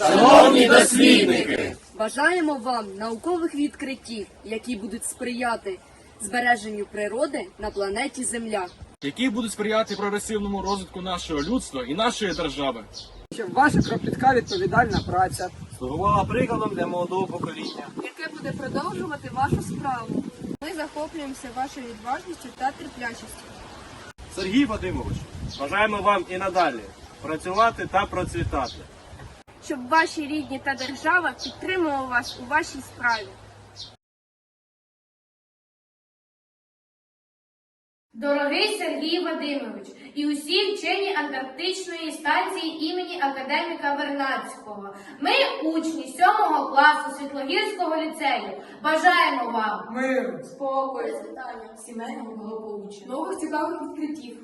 Шановні дослідники! Бажаємо вам наукових відкриттів, які будуть сприяти збереженню природи на планеті Земля. які будуть сприяти прогресивному розвитку нашого людства і нашої держави. щоб ваша кропітка відповідальна праця слугувала прикладом для молодого покоління. яке буде продовжувати вашу справу. Ми захоплюємося вашою відважністю та терплячістю. Сергій Вадимович, бажаємо вам і надалі працювати та процвітати. Щоб ваші рідні та держава підтримували вас у вашій справі. Дорогий Сергій Вадимович і усі вчені Антарктичної станції імені академіка Вернадського. Ми, учні 7 класу Світлогірського ліцею, бажаємо вам миру. спокою, сімейного благополуччя, нових цікавих відкриттів.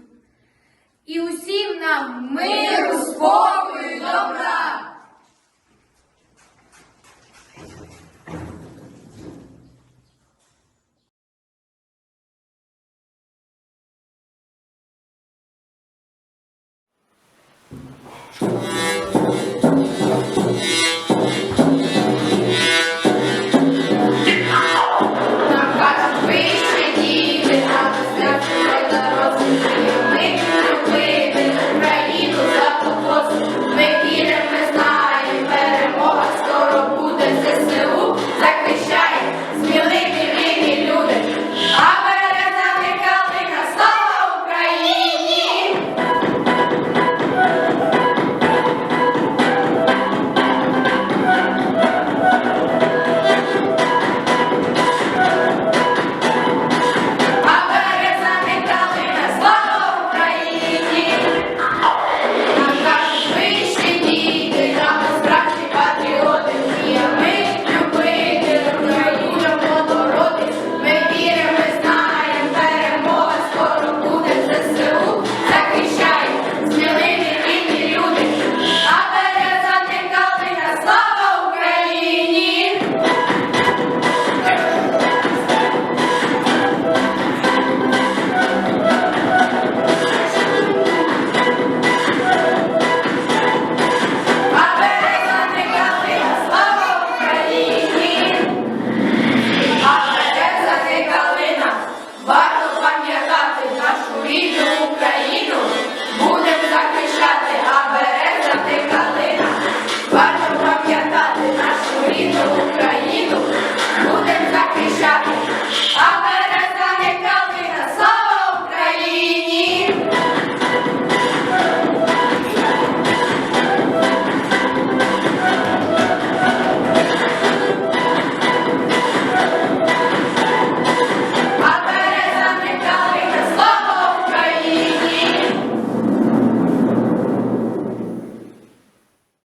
І усім нам миру, спокою, і добра!